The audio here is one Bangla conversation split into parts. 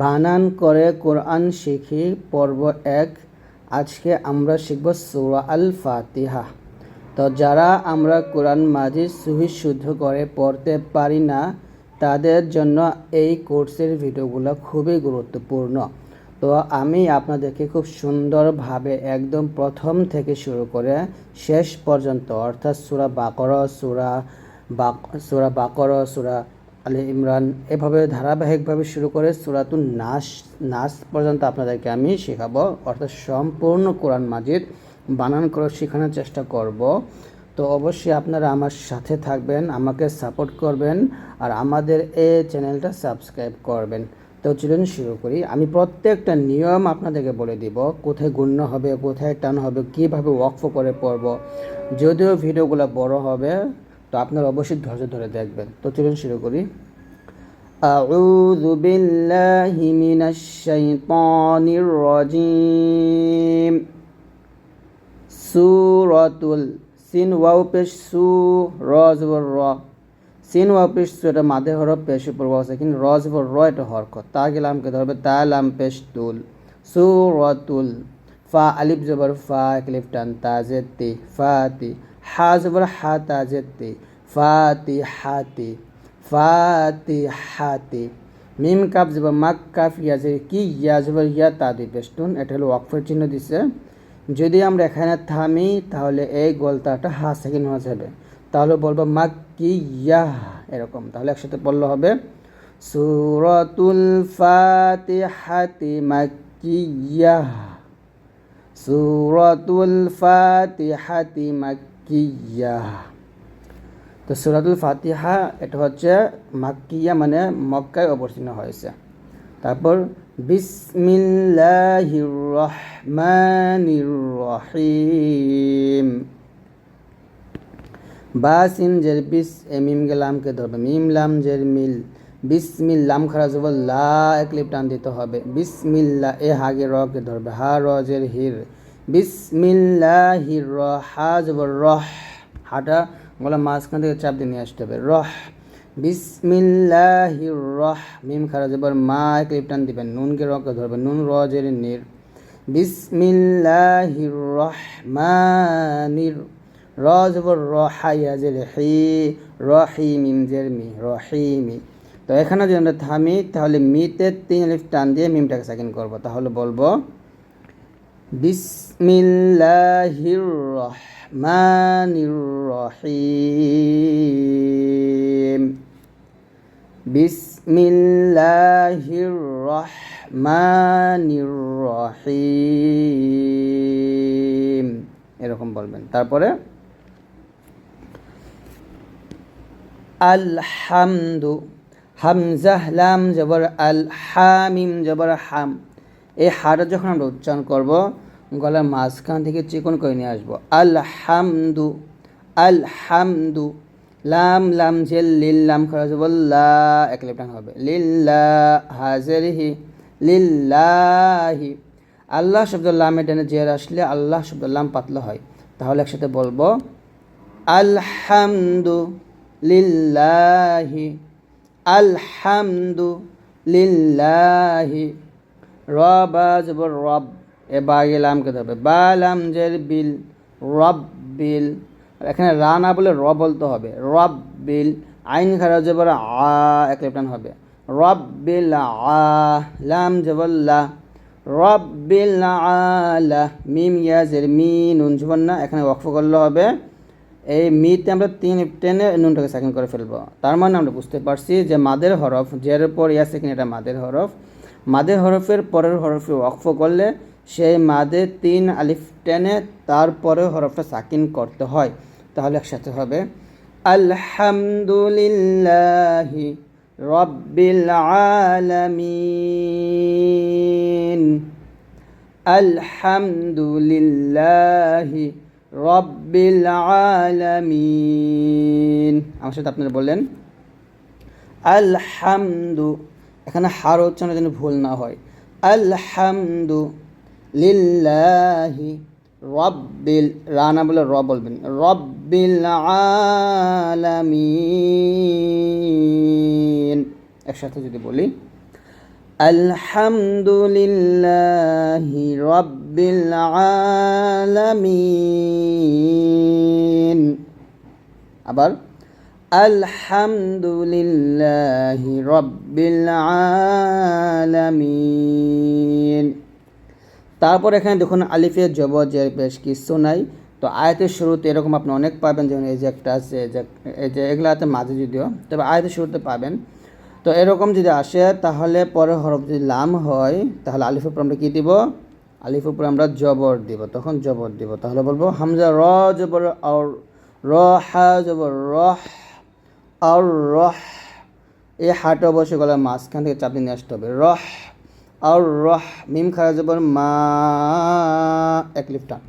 বানান করে কোরআন শিখি, পর্ব এক। আজকে আমরা শিখব সূরা আল ফাতিহা তো যারা আমরা কোরআন মাজিদ সুহি শুদ্ধ করে পড়তে পারি না, তাদের জন্য এই কোর্সের ভিডিওগুলো খুবই গুরুত্বপূর্ণ। তো আমি আপনাদেরকে খুব সুন্দরভাবে একদম প্রথম থেকে শুরু করে শেষ পর্যন্ত, অর্থাৎ সুরা বাকর, সুরা বাক, সুরা বাকর, সুরা আলী ইমরান, এভাবে ধারাবাহিকভাবে শুরু করে সুরাতুন নাস নাস পর্যন্ত আপনাদেরকে আমি শেখাবো। অর্থাৎ সম্পূর্ণ কোরআন মাজিদ বানান করে শেখানোর চেষ্টা করব। তো অবশ্যই আপনারা আমার সাথে থাকবেন, আমাকে সাপোর্ট করবেন আর আমাদের এই চ্যানেলটা সাবস্ক্রাইব করবেন। তো চলুন শুরু করি। আমি প্রত্যেকটা নিয়ম আপনাদেরকে বলে দিব, কোথায় গুণ্য হবে, কোথায় টান হবে, কীভাবে ওয়াকফ করে পড়ব। যদিও ভিডিওগুলো বড় হবে, তো আপনারা অবশ্যই ধৈর্য ধরে দেখবেন। তো চলুন শুরু করি। أعوذ بالله من الشيطان الرجيم সুরাতুল সিন ওয়াও পেশ সু রজ ও র সিন ওয়াও পেশ সু এটা মাদে হরফ পেশ উপর আছে কিন্তু রজ ও র এটা হরকত তা গেলামকে ধরবে তা লাম পেশ তুল সুরাতুল ফা আলিফ জবর ফা ক্লিফ টান তাজে তি ফা তি হা জবর হা তাজে তি ফা তি হা তি ফা তি হা তি মিম কাপ জবর মাক কাফ ইয়া যে কি ইয়া জবর ইয়া তা দুই পেস্টুন এটা হলো ওয়াকফের চিহ্ন দিছে। যদি আমরা এখানে থামি, তাহলে এই গোলতাটা হা সেকেন্ড হয়ে যাবে। তাহলে বলব মাক কি ইয়া এরকম। তাহলে একসাথে পড়লে হবে, সুরতুল ফাতিহাতি মাক্কিয়া। সুরতুল ফাতিহাতি মাক্কিয়া। তো সুরাতুল ফাতিহা, এটা হচ্ছে মাক্কিয়া মানে মক্কায় অবতীর্ণ হয়েছে। তারপর বিসমিল্লাহির রহমানির রহিম বা সিন জের বিস, এ মিম গেলামকে ধরবে। মিম লাম জের মিল, বিসমিল লাম খারা জবর লা এক লিপ টান দিতে হবে। বিসমিল্লা, এ হাগে রকে ধরবে। হা র জের হির। বিসমিল্লাহির র হা জবর রহ, হাটা গলা মাঝখান থেকে চাপ দিয়ে নিয়ে আসতে হবে। রহ, বিসমিল্লাহির রহ, মিম খারা জবর মা এক লিপটান দিবেন, নুনকে রকে ধরবেন, নুন র জের নির। বিসমিল্লাহির রহমানির র জবর রহাইয়া জের হি, রহি মিম জের মি রহিমি তো এখানে যদি আমরা থামি, তাহলে মিতে তিন লিফ টান দিয়ে মিমটাকে সেকেন্ড করব। তাহলে বলব, বিসমিল্লাহির রহমানির রহিম বিসমিল্লাহির রহমানির রহিম এরকম বলবেন। তারপরে, আলহামদু, হামজাহ, লাম, জবর, আল, হামিম, জবর, হাম। এই হাটা যখন আমরা উচ্চারণ করব গলার মাঝখান থেকে চিকন করে নিয়ে আসব। আলহামদু আলহামদু, লাম লাম, জেল লিল্লাম খরচ বল্লা এক লেপটান হবে। লিল্লা হাজেরহি লিল্লাহি। আল্লাহ শব্দ লামে টেনে জের আসলে আল্লাহ শব্দ লাম পাতলা হয়। তাহলে একসাথে বলব, আলহামদু লিল্লাহি আলহামদু লিল্লাহি। রবা রব। এ বা লামকে ধরবে। বা লাম জের বিল রব বিল। এখানে রা না বলে র বলতে হবে। রব বিল, আইন খারাপ জবর আ, এক লেপটান হবে। রব বিল আ, লাম জবল্লা রব বিল আলা মিম ইয়াজের মি নুন জবর না, এখানে ওয়াকফ করলে হবে। এই মিতে আমরা তিন টেনে নুনটাকে সেকেন্ড করে ফেলব। তার মানে আমরা বুঝতে পারছি যে মাদের হরফ, জের পর ইয়া, সেকেন্ড, এটা মাদের হরফ। মাদের হরফের পরের হরফে ওয়াকফ করলে সেই মাদে তিন আলিফ টেনে তারপরে হরফটা সাকিন করতে হয়। তাহলে একসাথে হবে, আলহামদুলিল্লাহি রব্বিল আলামিন আলহামদুলিল্লাহি রব্বিল আলামিন আমার সাথে আপনারা বললেন, আলহামদু এখানে হার উচ্চারণ যেন ভুল না হয়, আলহামদু লিল্লাহি রব্বিল রা না বলে র বলবেন, রব্বিল আলামিন। একসাথে যদি বলি, আলহামদুলিল্লাহি রব্বিল আলামিন। আবার, আলহামদুলিল্লাহি রব্বিল আলামিন। তারপর এখানে দেখুন আলিফের জবজের বেশ কিছু নাই। তো আয়াতের শুরুতে এরকম আপনি অনেক পাবেন, যেমন এই যে একটা আছে, এই যে যে এগুলাতে মাঝে যদিও, তবে আয়াতের শুরুতে পাবেন। তো এরকম যদি আসে, তাহলে পরে হরফ যদি লাম হয়, তাহলে আলিফের উপর আমরা কী দিব? আলিফের উপর আমরা জবর দিব। তখন জবর দিব। তাহলে বলব, হামজা র, জবর আর র, হা, জবর রহ আর রহ এই হাট অবশ্যই গলার মাঝখান থেকে চাপিয়ে নিয়ে আসতে হবে। রহ আর রহ মিম খারা মা, এক লিফটা।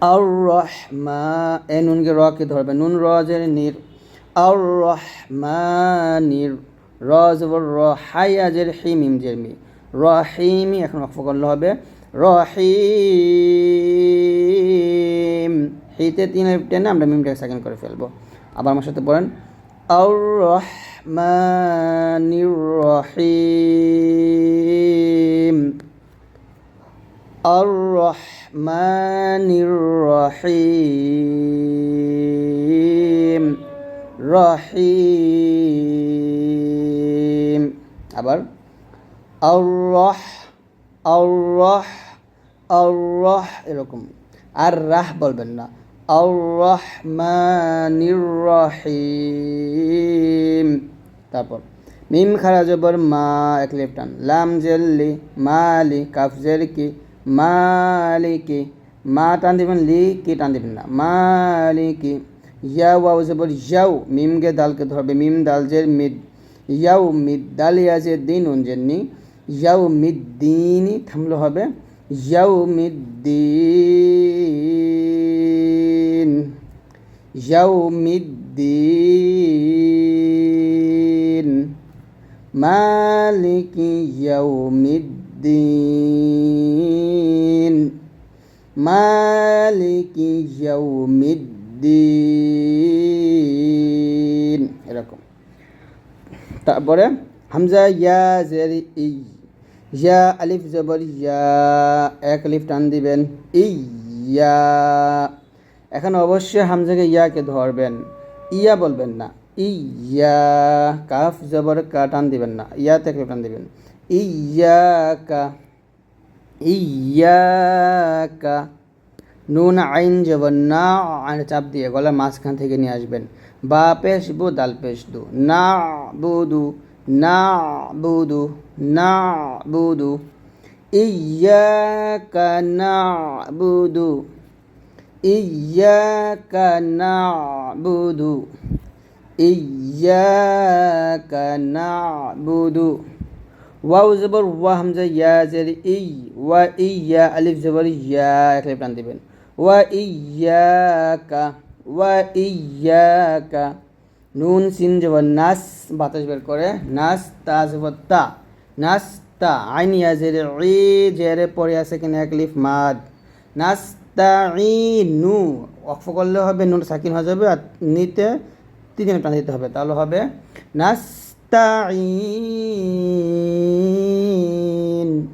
আর রহ মা, এ নুনকে রকে ধরবে? নুন রজের নির। আর রহমানির র, জবর, র হাইয়াজের হি, মিম, জের, মি। রহিমি, এখন অক্ষ করলে হবে। রহিম। হিতে তিন আলিফ টেনে আমরা মিমটাকে সেকেন্ড করে ফেলব। আবার আমার সাথে পড়েন। আর রহমানির রহিম الرحمن الرحيم রহিম আবার আল্লাহ আল্লাহ আল্লাহ এরকম আর রাহ বলবেন না রহিম তারপর, মিম খারা জবর মা, এক লেফটান লাম জেল্লি, মালি, কাফ জের কি মালিকি। মা টান দিবেন লি, কি টান দিবেন না। মালিকি। ইয়া ওয়াও জবর ইয়াও মিমকে দালকে ধরবে। মিম দাল জের মিদ ইয়াও মিদ দাল ইয়াজের দিন উনজেননি ইয়াও মিদ দিনই থামলো হবে। ইয়াও মিদ দিন ইয়াউমিদ্দিন মালিকি ইয়াউমিদ্দিন মালিকি ইয়াউমিদ্দিন এরকম। তারপরে হামজা, ইয়া, জের, ই, ইয়া, আলিফ, জবর, ইয়া, এক আলিফ টান দিবেন। ইয়া এখন অবশ্যই হামজাকে ইয়াকে ধরবেন। ইয়া বলবেন না। ইয়া, কাফ জবর কা টান দিবেন না। ইয়া থেকে টান দিবেন। ইয়াকা ইয়াকা। নুন আইন জবর না, আইন চাপ দিয়ে গলার মাঝখান থেকে নিয়ে আসবেন। বা পেশ বু, দাল পেশ দু। না বুদু না বুদু না বুদু বুদু ইয়াকা, না বুদু জবর, ওয়া হামজা, ইয়া জের ই, ওয়া ইয়া আলিফ জবর, ইয়া এক টান দিবেন। ওয়া ইয়াকা ওয়া ইয়াকা। নুন, সিন জবর, নাস, বাতাস বের করে, নাস, তা জবর, তা। নাস, তা, আইন, ইয়া জের ই জেরে পরে আছে কিনা এক লিফ মাদ। নাস নু অক্ষ করলে হবে, নুন সাকিন হয়ে যাবে আর নিতে তিনজনে টান দিতে হবে। তাহলে হবে নাস্তাইন।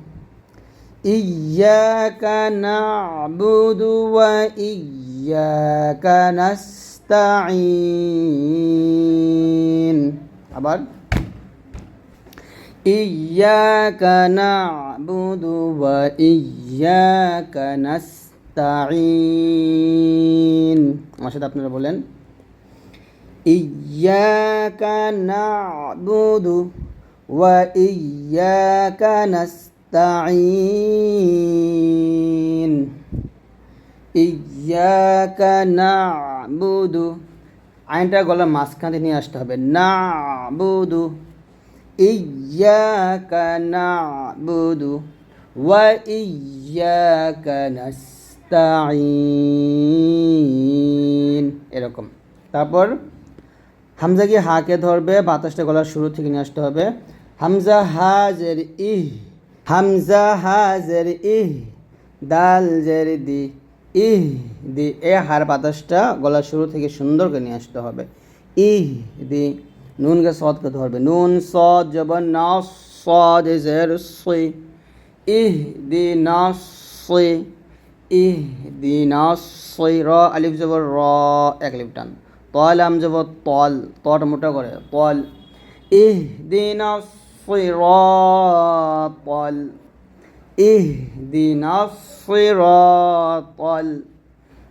ইয়া নাবুদু ওয়া ইয়া নাস্তাইন। আবার। ইয়া নাবুদু ওয়া ইয়া নাস্তাইন نستعين আমার সাথে আপনারা বলেন إياك نعبد وإياك نستعين إياك نعبد আইনটা গলার মাঝখানে নিয়ে আসতে হবে না বুধু ইয়াকা না বুধু ওয়া এরকম। তারপর হামজা কি হাকে ধরবে, বাতাসটা গলার শুরু থেকে নিয়ে আসতে হবে। হামজা হাজের ইহ, হামজা হাজের ইহ, দাল জের দি ইহ, দি এ হার বাতাসটা গলার শুরু থেকে সুন্দর করে নিয়ে আসতে হবে। ইহ, দি নুনকে সদকে ধরবে। নুন সদ জবর না সদ জের সই ইহ, দি না সই ইহ দি না সই র আলিফ জবর র, এক লিফ টান। তল, আম জবর তল, তট মোটা করে, তল। ইহ দি না সই র তল। ইহ দি না সই র তল।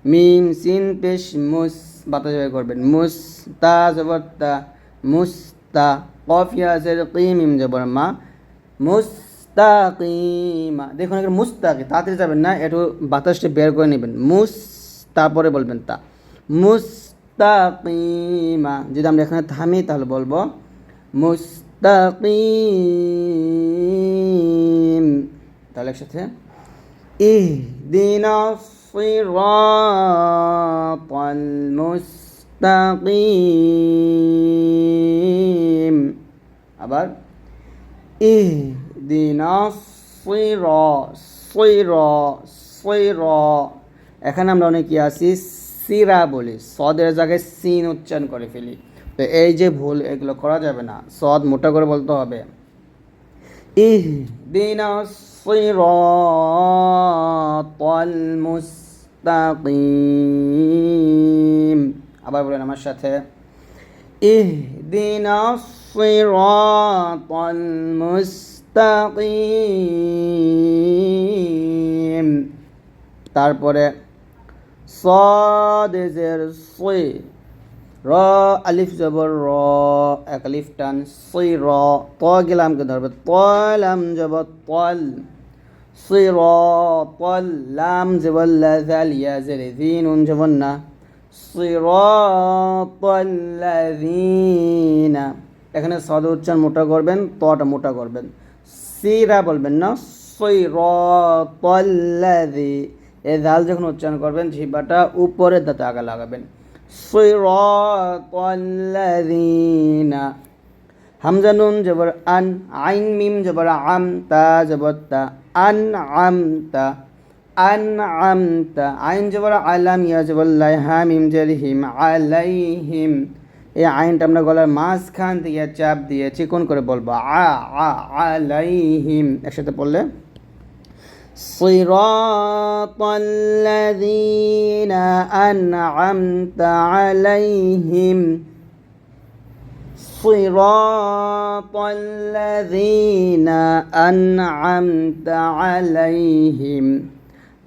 মিম, সিন, পেশ, মুস বাতাস বের করবেন। মুস তা জবর তা মুস্তা। কফ ইয়াজের কিম, ইম জবর মা। মুস্তাকিমা দেখুন এখানে মুস্তাকি তাড়াতাড়ি যাবেন না একটু বাতাসটা বের করে নেবেন মুস তারপরে বলবেন তা মুস্তাকিমা যদি আমরা এখানে থামি তাহলে বলবো মুস্তাকিম তাহলে একসাথে اهدنا الصراط المستقيم আবার এখানে আমরা অনেকে আছি, সিরা বলি। সদের জায়গায় সিন উচ্চারণ করে ফেলি। তো এই যে ভুল, এগুলো করা যাবে না। সদ মোটা করে বলতে হবে। ইহ দিনা আবার বলেন আমার সাথে। ইহ দিন মুস্তাকিম। তারপরে সদেজের সই র, আলিফ জবর র, এক আলিফ টান সই র, ত গেলামকে ধরবে তলাম জব তল সই র, তল লাম জব লাজাল ইয়াজের দিন উন জবন না সিরাতাল্লাযীনা এখানে সদ উচ্চারণ মোটা করবেন, তটা মোটা করবেন। সিরা বলবেন না সৈরতল্লাদি এ দাল যখন উচ্চারণ করবেন, জিহ্বাটা উপরের দাঁতে আগে লাগাবেন। সৈরতল্লাদিনা হামজানুন জবর আন, আইন মিম জবর আম, তা জবর তা, আন আম তা, আন আম তা, আইন জবর আলাম, ইয়া জবর লাই হামিম জের হিম, আলাইহিম। হিম এই আইনটা আমরা গলার মাঝখান থেকে চাপ দিয়ে চিকন করে বলবো আ আ আলাইহিম একসাথে পড়লে صراط الذين أنعمت عليهم صراط الذين أنعمت عليهم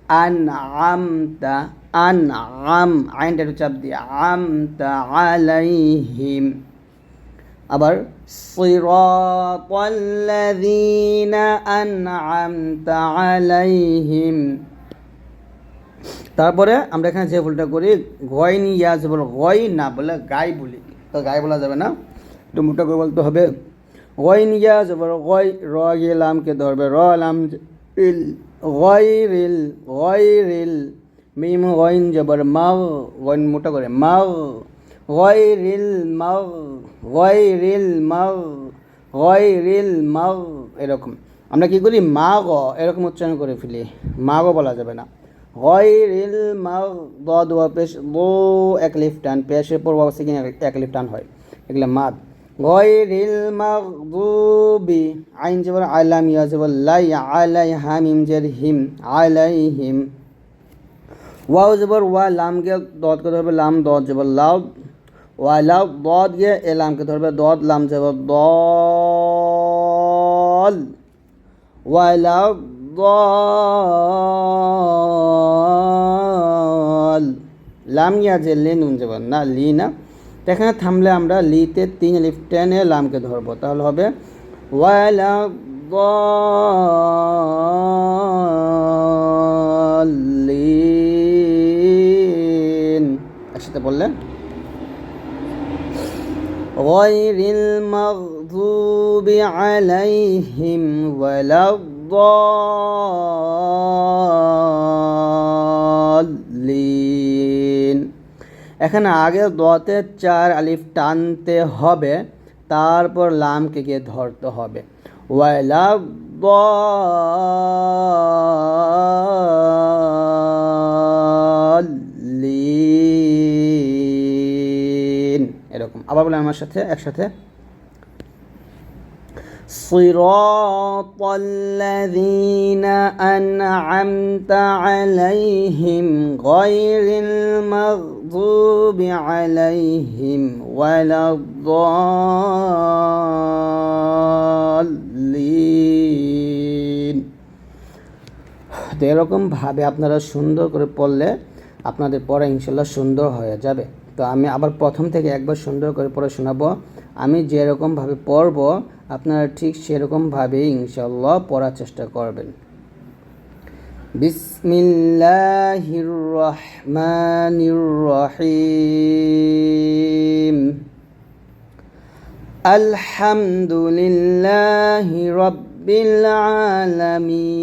أنعمت আন আম আইনটা একটু চাপ দিয়ে, আম তা আলাইহিম। আবার সিরাতাল্লাযীনা আনআমতা আলাইহিম। তারপরে আমরা এখানে যে ভুলটা করি, গয়নি ইয়া যে বলো গয় না বলে গাই বলি। তো গাই বলা যাবে না। একটু মোটা করে বলতে হবে। গয় নিয়া যে বলো গয়, র গেলামকে ধরবে। র লাম ইল গয় রিল মিম গয়ন জবর মাও গয়ন মোটা করে মাও গয় রিল মাও গয়রিল রিল গয়রিল মাগ গয়রিল মাগ এরকম। আমরা কি করি? মা গ এরকম উচ্চারণ করে ফেলি। মা গ বলা যাবে না। গয়রিল মাগ দ দোয়া পেশ দো এক লিফ টান, পেশের পর বাবা সেকেন্ড এক লিফ টান হয়। এগুলো মাদ। গয়রিল দুবি আইন জবর আলাম ইয়া জবর লাই আলাই হামিম জের হিম, আলাইহিম। ওয়াও জবর ওয়া লাম গে দদ ধরবে, লাম দদ জবর লাউ ওয়া লাউ দদ গে, এ লাম কে ধরবে, দদ, লাম জবর, দল ওয়া লাউ দল। লাম ইয়া যে লে নুন জবর, না, লি না। এখানে থামলে আমরা লিতে তিন, লিফ টেনে লামকে ধরবো। তাহলে হবে ওয়ালা ضالين একসাথে বললেন غير المغضوب عليهم ولا الضالين এখানে আগে দতে চার আলিফ টানতে হবে তারপর লামকে গিয়ে ধরতে হবে ওয়ালা ضالين এরকম আবার বলে আমার সাথে একসাথে صراط الذين أنعمت عليهم غير المغضوب عليهم ولا الضالين তো এরকমভাবে আপনারা সুন্দর করে পড়লে আপনাদের পড়া ইনশাল্লাহ সুন্দর হয়ে যাবে। তো আমি আবার প্রথম থেকে একবার সুন্দর করে পড়ে শোনাবো। আমি যেরকমভাবে পড়ব, আপনারা ঠিক সেরকমভাবেই ইনশাল্লাহ পড়ার চেষ্টা করবেন। বিসমিল্লাহির রহমানির রহিম আলহামদুলিল্লাহি রব্বিল আলামিন।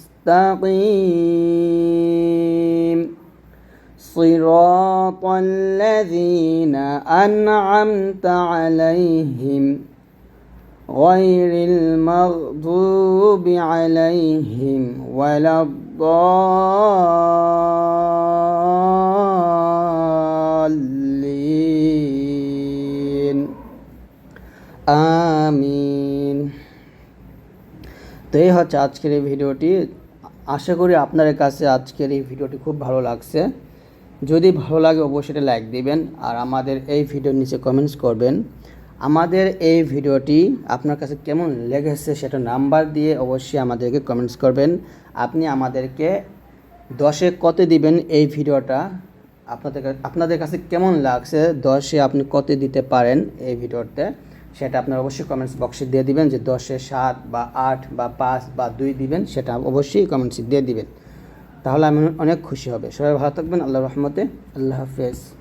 صراط الذين أنعمت عليهم غير المغضوب عليهم ولا الضالين আমিন তো এই হচ্ছে আজকের এই ভিডিওটি আশা করি আপনাদের কাছে আজকের এই ভিডিওটি খুব ভালো লাগছে। যদি ভালো লাগে অবশ্যই লাইক দিবেন আর আমাদের এই ভিডিওর নিচে কমেন্টস করবেন। আমাদের এই ভিডিওটি আপনার কাছে কেমন লেগেছে সেটা নাম্বার দিয়ে অবশ্যই আমাদেরকে কমেন্টস করবেন। আপনি আমাদেরকে দশে কত দিবেন এই ভিডিওটা? আপনাদের আপনাদের কাছে কেমন লাগছে? দশে আপনি কত দিতে পারেন এই ভিডিওতে? সেটা আপনারা অবশ্যই কমেন্টস বক্সে দিয়ে দিবেন, যে দশে সাত বা আট বা পাঁচ বা দুই দিবেন, সেটা অবশ্যই কমেন্টসে দিয়ে দিবেন। তাহলে আমি অনেক খুশি হবে। সবাই ভালো থাকবেন আল্লাহ রহমতে। আল্লাহ হাফেজ।